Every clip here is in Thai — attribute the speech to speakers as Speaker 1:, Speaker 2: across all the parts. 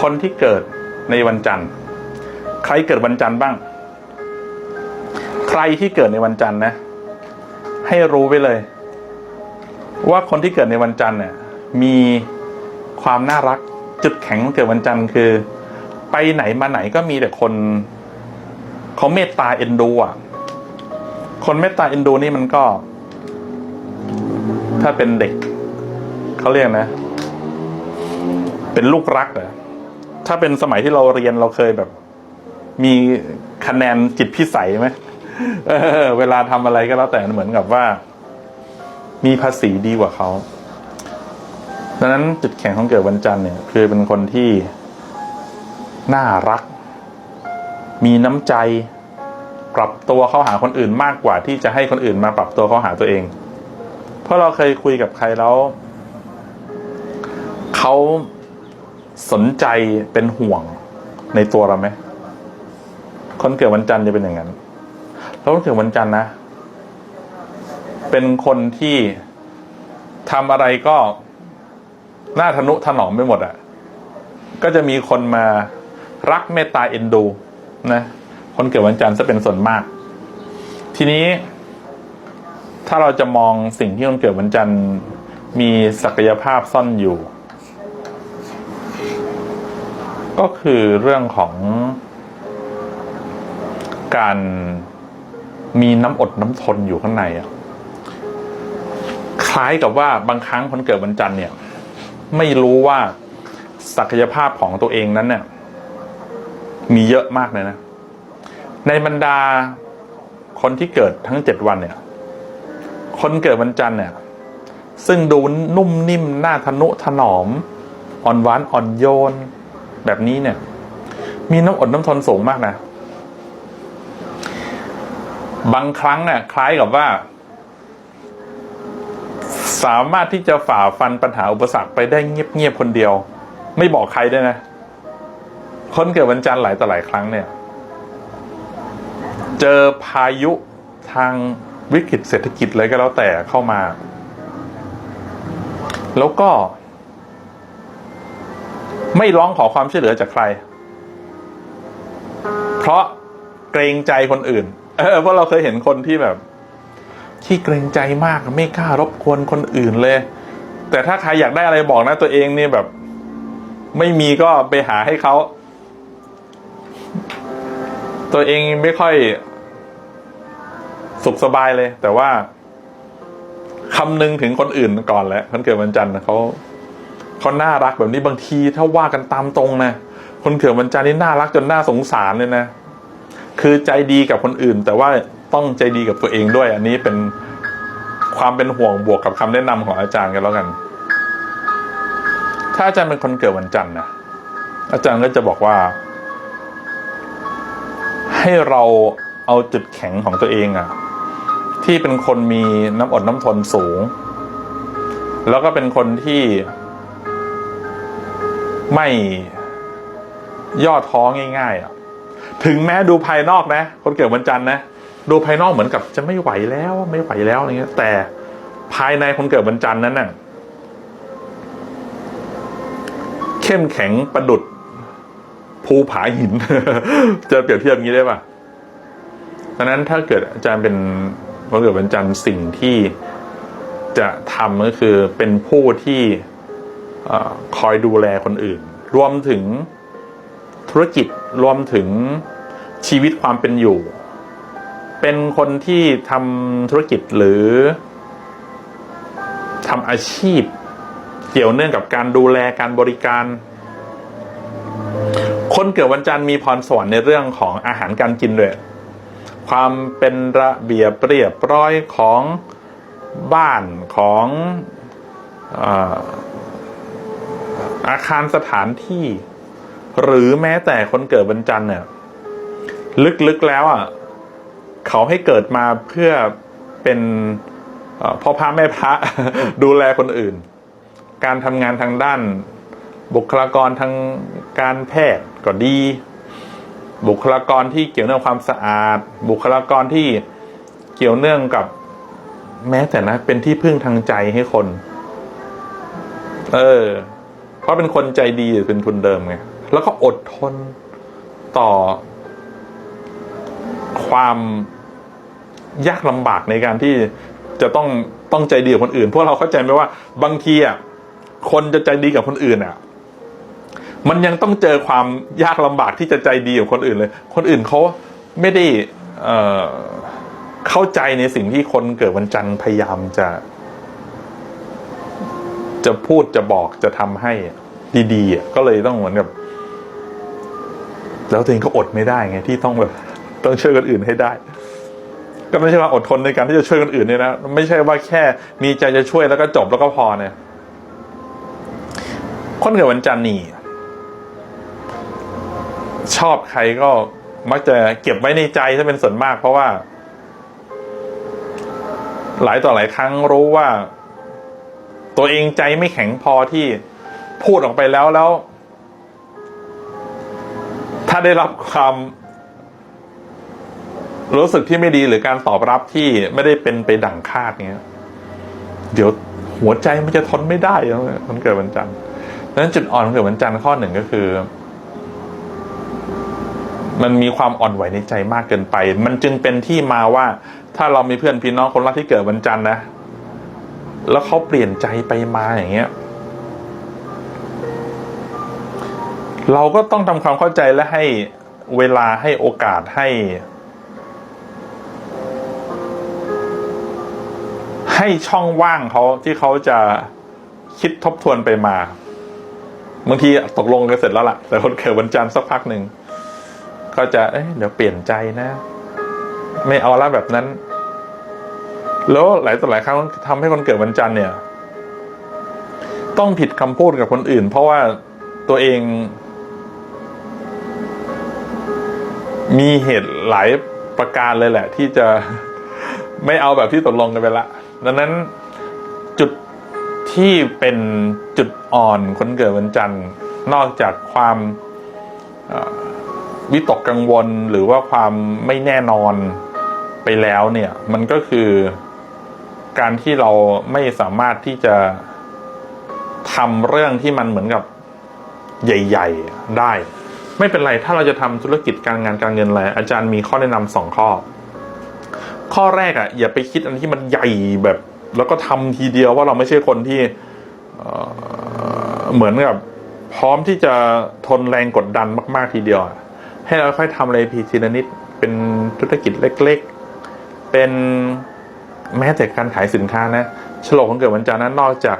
Speaker 1: คนที่เกิดในวันจันทร์ ใครเกิดวันจันทร์บ้าง ใครที่เกิดในวันจันทร์นะ ให้รู้ไว้เลย ว่าคนที่เกิดในวันจันทร์เนี่ย มีความน่ารักจุดแข็งของเกิดวันจันทร์คือ ไปไหนมาไหนก็มีแต่คนเขาเมตตาเอ็นดูอะ คนเมตตาเอ็นดูนี่มันก็ ถ้าเป็นเด็กเขาเรียกนะ เป็นลูกรักเหรอ ถ้าเป็นสมัยที่เราเรียนเราเคยแบบ มีคะแนนจิตพิสัยไหมเออ เวลาทำอะไรก็แล้วแต่เหมือนกับว่า มีภาษีดีกว่าเขาดังนั้นจุดแข็งของเกิดวันจันทร์เนี่ย คือเป็นคนที่น่ารัก มีน้ำใจ ปรับตัวเข้าหาคนอื่นมากกว่าที่จะให้คนอื่นมาปรับตัวเข้าหาตัวเอง เพราะเราเคยคุยกับใครแล้วเขา สนใจเป็นห่วงในตัวเราไหมคนเกิดวันจันทร์จะเป็นอย่างนั้นแล้วคนเกิดวันจันทร์นะ เป็นคนที่ทำอะไรก็หน่าทนุถนอมไปหมดอะ่ะ ก็จะมีคนมารักเมตตาเอ็นดู นะ คนเกิดวันจันทร์จะเป็นส่วนมาก ทีนี้ ถ้าเราจะมองสิ่งที่คนเกิดวันจันทร์มีศักยภาพซ่อนอยู่ ก็คือเรื่องของการมีน้ำอดน้ำทนอยู่ข้างในอะคล้ายกับว่าบางครั้งคนเกิดวันจันทร์เนี่ย ไม่รู้ว่าศักยภาพของตัวเองนั้นเนี่ย มีเยอะมากเลยนะ ในบรรดาคนที่เกิดทั้งเจ็ดวันเนี่ย คนเกิดวันจันทร์เนี่ย ซึ่งดูนุ่มนิ่มหน่าทนุถนอม อ่อนหวานอ่อนโยน แบบนี้เนี่ย มีน้ำอดน้ำทนสูงมากนะ บางครั้งเนี่ยคล้ายกับว่า สามารถที่จะฝ่าฟันปัญหาอุปสรรคไปได้เงียบๆคนเดียว ไม่บอกใครด้วยนะคนเกิดวันจันทร์หลายต่อหลายครั้งเนี่ย เจอพายุทางวิกฤตเศรษฐกิจเลยก็แล้วแต่เข้ามา แล้วก็ ไม่ร้องขอความช่วยเหลือจากใคร เพราะเกรงใจคนอื่น เออเพราะเราเคยเห็นคนที่แบบที่เกรงใจมากไม่กล้ารบกวนคนอื่นเลย แต่ถ้าใครอยากได้อะไรบอกนะตัวเองนี่แบบ ไม่มีก็ไปหาให้เขา ตัวเองไม่ค่อย สุขสบายเลย แต่ว่าคำนึงถึงคนอื่นก่อนแหละคนเกิดวันจันทร์เขา เขาน่ารักแบบนี้บางทีถ้าว่ากันตามตรงนะคนเกิดวันจันทร์นี่น่ารักจนน่าสงสารเลยนะ คือใจดีกับคนอื่น แต่ว่าต้องใจดีกับตัวเองด้วย อันนี้เป็นความเป็นห่วงบวกกับคำแนะนำของอาจารย์กันแล้วกัน ถ้าอาจารย์เป็นคนเกิดวันจันทร์นะอาจารย์ก็จะบอกว่า ให้เราเอาจุดแข็งของตัวเองอะที่เป็นคนมีน้ำอดน้ำทนสูง แล้วก็เป็นคนที่ ไม่ย่อท้อง่ายๆอะถึงแม้ดูภายนอกนะ คนเกิดวันจันทร์นะดูภายนอกเหมือนกับจะไม่ไหวแล้ว ไม่ไหวแล้วอะไรเงี้ย แต่ภายในคนเกิดวันจันทร์นั้นน่ะเข้มแข็งประดุดภูผาหิน จะเปรียบเทียบอย่างนี้ได้ป่ะดังนั้นถ้าเกิดอาจารย์เป็นคนเกิดวันจันทร์สิ่งที่จะทำก็คือเป็นผู้ที่ อคอยดูแลคนอื่น รวมถึงธุรกิจรวมถึงชีวิตความเป็นอยู่ เป็นคนที่ทำธุรกิจหรือทำอาชีพ เกี่ยวเนื่องกับการดูแลการบริการ คนเกิดวันจันทร์มีพรสวรรค์ในเรื่องของอาหารการกินด้วยความเป็นระเบียบเรียบร้อยของบ้านของอ อาคารสถานที่ หรือแม้แต่คนเกิดวันจันทร์เนี่ย ลึกๆแล้วอะเขาให้เกิดมาเพื่อเป็นพ่อพระแม่พระดูแลคนอื่น การทำงานทางด้าน บุคลากรทางการแพทย์ก็ดี บุคลากรที่เกี่ยวเนื่องความสะอาด บุคลากรที่เกี่ยวเนื่องกับแม้แต่นะ เป็นที่พึ่งทางใจให้คน เออ เพราะเป็นคนใจดีเป็นทุนเดิมไงแล้วก็อดทนต่อ ความยากลำบากในการที่จะต้องต้องใจดีกับคนอื่นเพราะเราเข้าใจไหมว่าบางทีอะคนจะใจดีกับคนอื่นอะ มันยังต้องเจอความยากลำบากที่จะใจดีกับคนอื่นเลย คนอื่นเขาไม่ได้เอ่อเข้าใจในสิ่งที่คนเกิดวันจันทร์พยายามจะ จะพูดจะบอกจะทำให้ดีๆก็เลยต้องเหมือนกับ แล้วตัวเองก็อดไม่ได้ไงที่ต้องแบบ ต้องช่วยคนอื่นให้ได้ ก็ไม่ใช่ว่าอดทนในการที่จะช่วยคนอื่นเนี่ยนะไม่ใช่ว่าแค่มีใจจะช่วยแล้วก็จบแล้วก็พอเนี่ยคนเกิดวันจันทร์นี่ชอบใครก็มักจะเก็บไว้ในใจถ้าเป็นส่วนมาก เพราะว่า หลายต่อหลายครั้งรู้ว่า ตัวเองใจไม่แข็งพอที่พูดออกไปแล้วแล้ว ถ้าได้รับความรู้สึกที่ไม่ดีหรือการตอบรับที่ไม่ได้เป็นไปดั่งคาดเงี้ย เดี๋ยวหัวใจมันจะทนไม่ได้แล้วมันเกิดวันจันทร์ดังนั้นจุดอ่อนของเกิดวันจันทร์ข้อหนึ่งก็คือ มันมีความอ่อนไหวในใจมากเกินไป มันจึงเป็นที่มาว่า ถ้าเรามีเพื่อนพี่น้องคนรักที่เกิดวันจันทร์นะ แล้วเขาเปลี่ยนใจไปมาอย่างเงี้ย เราก็ต้องทำความเข้าใจและให้เวลาให้โอกาสให้ ให้ช่องว่างเขาที่เขาจะคิดทบทวนไปมาบางทีตกลงกันเสร็จแล้วล่ะ แต่คนเกิดวันจันทร์สักพักหนึ่งก็จะเอ๊ะเดี๋ยวเปลี่ยนใจนะ ไม่เอาละแบบนั้น แล้วหลายต่อหลายครั้งทำให้คนเกิดวันจันทร์เนี่ย ต้องผิดคำพูดกับคนอื่น เพราะว่าตัวเอง มีเหตุหลายประการเลยแหละ ที่จะไม่เอาแบบที่ตกลงกันไปละ ดังนั้นจุดที่เป็นจุดอ่อนคนเกิดวันจันทร์ นอกจากความวิตกกังวลหรือว่าความไม่แน่นอนไปแล้วเนี่ย มันก็คือ การที่เราไม่สามารถที่จะทำเรื่องที่มันเหมือนกับใหญ่ ๆ ได้ ไม่เป็นไรถ้าเราจะทำธุรกิจการงานการเงินอะไรอาจารย์มีข้อแนะนำสองข้อ ข้อแรกอะอย่าไปคิดอันที่มันใหญ่แบบ แล้วก็ทำทีเดียวว่าเราไม่ใช่คนที่เเหมือนกับพร้อมที่จะทนแรงกดดันมาก ๆ ทีเดียว ให้เราค่อยทำอะไรพีทีละนิดเป็นธุรกิจเล็ก ๆ เป็น แม้แต่การขายสินค้านะฉลองวันเกิดวันจันทร์นั้นนอกจาก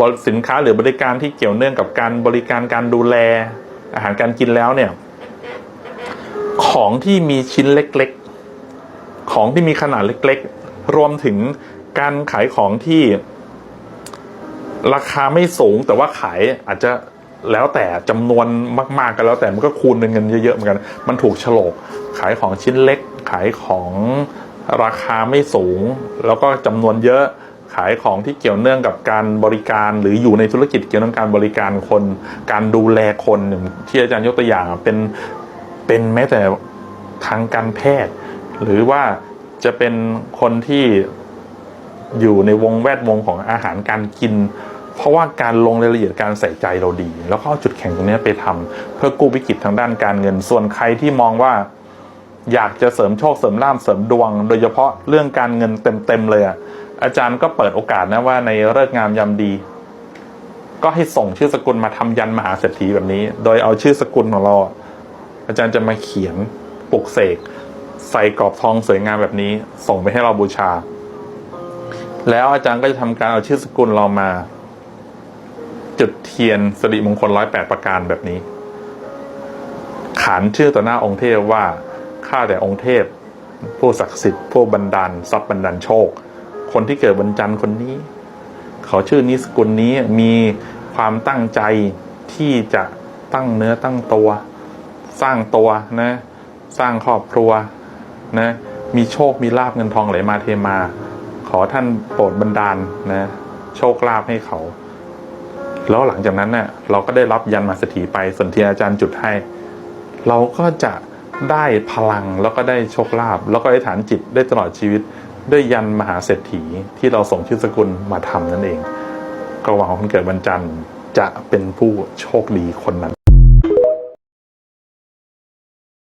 Speaker 1: บริสินค้าหรือบริการที่เกี่ยวเนื่องกับการบริการการดูแลอาหารการกินแล้วเนี่ย ของที่มีชิ้นเล็กๆ ของที่มีขนาดเล็กๆ รวมถึงการขายของที่ราคาไม่สูงแต่ว่าขายอาจจะแล้วแต่จำนวนมาก ๆ กันแล้วแต่มันก็คูณเป็นเงินเยอะๆเหมือนกัน มันถูกฉลกขายของชิ้นเล็ก ขายของ ราคาไม่สูง แล้วก็จำนวนเยอะขายของที่เกี่ยวเนื่องกับการบริการ หรืออยู่ในธุรกิจเกี่ยวกับการบริการคน การดูแลคนที่อาจารย์ยกตัวอย่างเป็นเป็นแม้แต่ทางการแพทย์ หรือว่าจะเป็นคนที่อยู่ในวงแวดวงของอาหารการกิน เพราะว่าการลงรายละเอียดการใส่ใจเราดี แล้วก็เอาจุดแข็งตรงนี้ไปทำเพื่อกู้วิกฤตทางด้านการเงิน ส่วนใครที่มองว่า อยากจะเสริมโชคเสริมลาภเสริมดวง โดยเฉพาะเรื่องการเงินเต็มๆเลยอะอาจารย์ก็เปิดโอกาสนะว่าในเลิกงามยามดี ก็ให้ส่งชื่อสกุลมาทำยันมหาเศรษฐีแบบนี้ โดยเอาชื่อสกุลของเรา อาจารย์จะมาเขียนปลุกเสกใส่กรอบทองสวยงามแบบนี้ ส่งไปให้เราบูชา แล้วอาจารย์ก็จะทำการเอาชื่อสกุลเรามา จุดเทียนสิริมงคลร้อยแปดประการแบบนี้ ขานชื่อต่อหน้าองค์เทพว่า ข้าแต่องค์เทพ ผู้ศักดิ์สิทธิ์ผู้บันดาลทรัพย์บันดาลโชค คนที่เกิดวันจันทร์คนนี้ เขาชื่อนี้สกุลนี้มีความตั้งใจที่จะตั้งเนื้อตั้งตัว สร้างตัวนะ สร้างครอบครัวนะ มีโชคมีลาบเงินทองไหลมาเทมา ขอท่านโปรดบันดาลนะ โชคลาภให้เขา แล้วหลังจากนั้นเนะ่ะเราก็ได้รับยันมาสถีไปส่วนที่อาจารย์จุดให้ เราก็จะ ได้พลังแล้วก็ได้โชคลาภแล้วก็ได้ฐานจิตได้ตลอดชีวิตด้วยยันมหาเศรษฐีที่เราส่งชื่อสกุลมาทำนั่นเอง ก็หวังว่าคนเกิดวันจันทร์จะเป็นผู้โชคดีคนนั้น